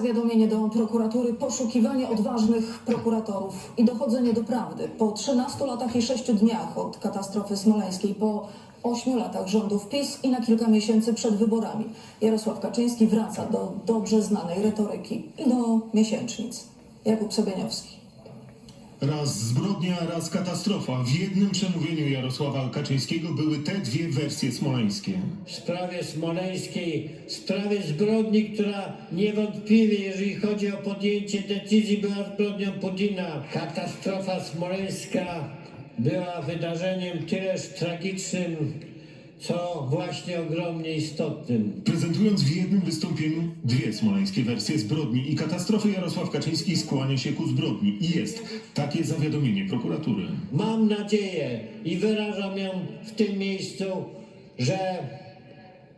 Zawiadomienie do prokuratury, poszukiwanie odważnych prokuratorów i dochodzenie do prawdy. Po 13 latach i 6 dniach od katastrofy smoleńskiej, po 8 latach rządów PiS i na kilka miesięcy przed wyborami, Jarosław Kaczyński wraca do dobrze znanej retoryki i do miesięcznic. Jakub Sobieniowski. Raz zbrodnia, raz katastrofa. W jednym przemówieniu Jarosława Kaczyńskiego były te dwie wersje smoleńskie. w sprawie smoleńskiej, w sprawie zbrodni, która niewątpliwie, jeżeli chodzi o podjęcie decyzji, była zbrodnią Putina. Katastrofa smoleńska była wydarzeniem tyleż tragicznym, co właśnie ogromnie istotnym. Prezentując w jednym wystąpieniu dwie smoleńskie wersje zbrodni i katastrofy, Jarosław Kaczyński skłania się ku zbrodni. I jest takie zawiadomienie prokuratury. Mam nadzieję i wyrażam ją w tym miejscu, że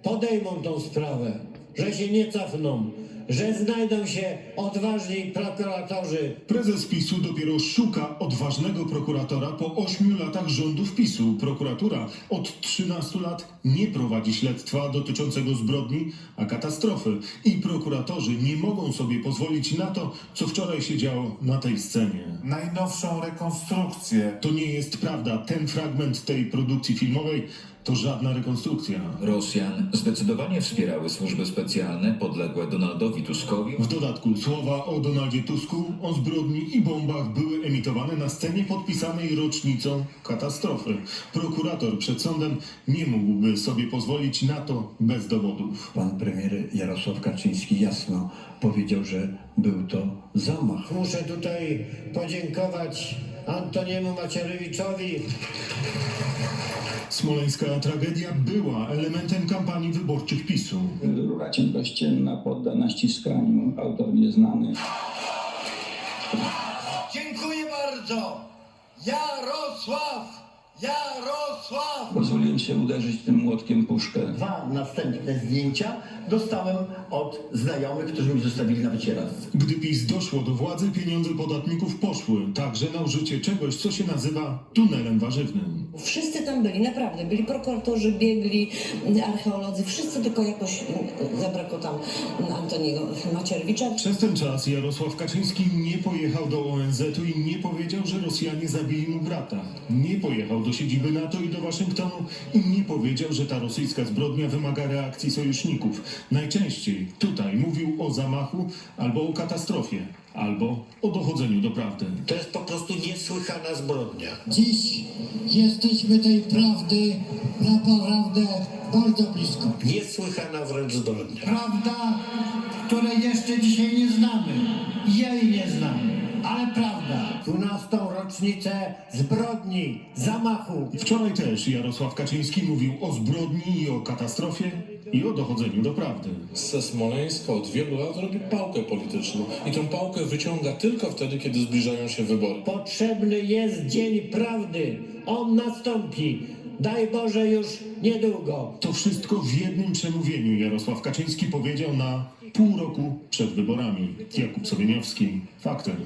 podejmą tą sprawę, że się nie cofną, że znajdą się odważni prokuratorzy, Prezes PiSu dopiero szuka odważnego prokuratora po ośmiu latach rządów PiSu. Prokuratura od 13 lat nie prowadzi śledztwa dotyczącego zbrodni, a katastrofy. I prokuratorzy nie mogą sobie pozwolić na to, co wczoraj się działo na tej scenie. najnowszą rekonstrukcję. To nie jest prawda. Ten fragment tej produkcji filmowej to żadna rekonstrukcja. Rosjan zdecydowanie wspierały służby specjalne podległe Donaldowi Tuskowi. W dodatku słowa o Donaldzie Tusku, o zbrodni i bombach były emitowane na scenie podpisanej rocznicą katastrofy. Prokurator przed sądem nie mógłby sobie pozwolić na to bez dowodów. Pan premier Jarosław Kaczyński jasno powiedział, że był to zamach. Muszę tutaj podziękować Antoniemu Macierewiczowi, Smoleńska tragedia była elementem kampanii wyborczych PiSu. Rura ciemnościenna podda ściskaniu, autor nieznany. Dziękuję bardzo. Jarosław! Jarosław! Pozwoliłem się uderzyć tym młotkiem puszkę. Dwa następne zdjęcia dostałem od znajomych, którzy mi zostawili na wycieraczce. Gdy PiS doszło do władzy, pieniądze podatników poszły także na użycie czegoś, co się nazywa tunelem warzywnym. Wszyscy tam byli, naprawdę. Byli prokuratorzy, biegli, archeolodzy, wszyscy, tylko jakoś mm, zabrakło tam Antoniego Macierewicza. Przez ten czas Jarosław Kaczyński nie pojechał do ONZ-u i nie powiedział, że Rosjanie zabili mu brata. Nie pojechał do siedziby NATO i do Waszyngtonu nie powiedział, że ta rosyjska zbrodnia wymaga reakcji sojuszników. Najczęściej tutaj mówił o zamachu albo o katastrofie, albo o dochodzeniu do prawdy. to jest po prostu niesłychana zbrodnia. Dziś jesteśmy tej prawdy naprawdę bardzo blisko. Niesłychana wręcz zbrodnia. Prawda, której jeszcze dzisiaj nie znamy. Jej nie znamy, ale prawda. 12. rocznicę zbrodni, zamachu. Wczoraj też Jarosław Kaczyński mówił o zbrodni i o katastrofie i o dochodzeniu do prawdy. ze Smoleńska od wielu lat robi pałkę polityczną i tę pałkę wyciąga tylko wtedy, kiedy zbliżają się wybory. Potrzebny jest dzień prawdy. On nastąpi. Daj Boże już niedługo. To wszystko w jednym przemówieniu Jarosław Kaczyński powiedział na pół roku przed wyborami. Jakub Sobieniowski, Faktem.